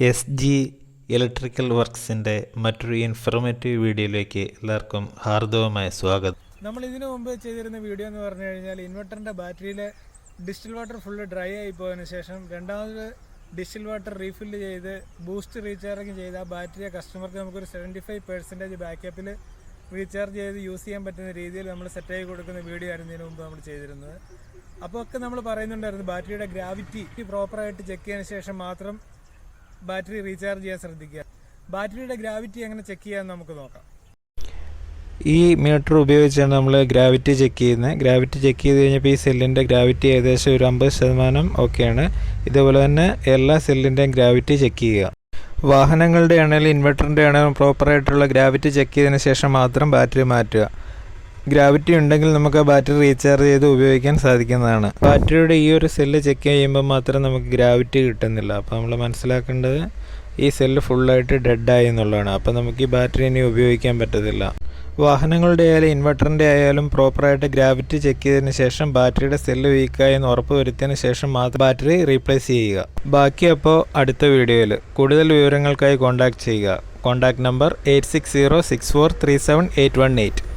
S G electrical വർക്ക്സിന്റെ മറ്റൊരു informative വീഡിയോയിലേക്ക് എല്ലാവർക്കും ഹാർദവമായ സ്വാഗതം. നമ്മൾ ഇതിനു മുമ്പ് ചെയ്തിരുന്ന വീഡിയോ എന്ന് പറഞ്ഞു കഴിഞ്ഞാൽ ഇൻവെർട്ടറിന്റെ ബാറ്ററിയിലെ ഡിസ്റ്റിൽ വാട്ടർ ഫുള്ള് ഡ്രൈ ആയി പോയതിന് ശേഷം രണ്ടാമത് ഡിസ്റ്റിൽ വാട്ടർ റീഫില്ല് ചെയ്ത് ബൂസ്റ്റ് റീചാർജിങ് ചെയ്ത് ആ ബാറ്ററിയെ കസ്റ്റമർക്ക് നമുക്കൊരു സെവന്റി ഫൈവ് പെർസെന്റേജ് ബാക്കപ്പിൽ റീചാർജ് ചെയ്ത് യൂസ് ചെയ്യാൻ പറ്റുന്ന രീതിയിൽ നമ്മൾ സെറ്റാക്കി കൊടുക്കുന്ന വീഡിയോ ആയിരുന്നു ഇതിനു മുമ്പ് നമ്മൾ ചെയ്തിരുന്നത്. അപ്പോൾ ഒക്കെ നമ്മൾ പറയുന്നുണ്ടായിരുന്നു ബാറ്ററിയുടെ ഗ്രാവിറ്റി പ്രോപ്പറായിട്ട് ചെക്ക് ചെയ്തതിന് ശേഷം മാത്രം ബാറ്ററി റീചാർജ് ചെയ്യാൻ ശ്രദ്ധിക്കുക. ബാറ്ററിയുടെ ഗ്രാവിറ്റി എങ്ങനെ ചെക്ക് ചെയ്യാൻ നമുക്ക് നോക്കാം. ഈ മീറ്റർ ഉപയോഗിച്ചാണ് നമ്മൾ ഗ്രാവിറ്റി ചെക്ക് ചെയ്യുന്നത്. ഗ്രാവിറ്റി ചെക്ക് ചെയ്ത് കഴിഞ്ഞപ്പോൾ ഈ സെല്ലിന്റെ ഗ്രാവിറ്റി ഏകദേശം ഒരു അമ്പത് ശതമാനം ഓക്കെയാണ് ഇതുപോലെ തന്നെ എല്ലാ സെല്ലിന്റെയും ഗ്രാവിറ്റി ചെക്ക് ചെയ്യുക. വാഹനങ്ങളുടെ ആണെങ്കിലും ഇൻവെർട്ടറിന്റെ ആണെങ്കിലും പ്രോപ്പറായിട്ടുള്ള ഗ്രാവിറ്റി ചെക്ക് ചെയ്തതിന് ശേഷം മാത്രം ബാറ്ററി മാറ്റുക. ഗ്രാവിറ്റി ഉണ്ടെങ്കിൽ നമുക്ക് ബാറ്ററി റീചാർജ് ചെയ്ത് ഉപയോഗിക്കാൻ സാധിക്കുന്നതാണ്. ബാറ്ററിയുടെ ഈ ഒരു സെല്ല് ചെക്ക് ചെയ്യുമ്പോൾ മാത്രം നമുക്ക് ഗ്രാവിറ്റി കിട്ടുന്നില്ല. അപ്പോൾ നമ്മൾ മനസ്സിലാക്കേണ്ടത് ഈ സെല്ല് ഫുള്ളായിട്ട് ഡെഡായി എന്നുള്ളതാണ്. അപ്പോൾ നമുക്ക് ഈ ബാറ്ററി ഇനി ഉപയോഗിക്കാൻ പറ്റത്തില്ല. വാഹനങ്ങളുടെ ആയാലും ഇൻവെർട്ടറിന്റെ ആയാലും പ്രോപ്പറായിട്ട് ഗ്രാവിറ്റി ചെക്ക് ചെയ്തതിന് ശേഷം ബാറ്ററിയുടെ സെല്ല് വീക്കായി എന്ന് ഉറപ്പ് വരുത്തിയതിന് ശേഷം മാത്രം ബാറ്ററി റീപ്ലേസ് ചെയ്യുക. ബാക്കി അപ്പോൾ അടുത്ത വീഡിയോയിൽ. കൂടുതൽ വിവരങ്ങൾക്കായി കോൺടാക്ട് ചെയ്യുക. Contact number eight six zero six four three seven eight one eight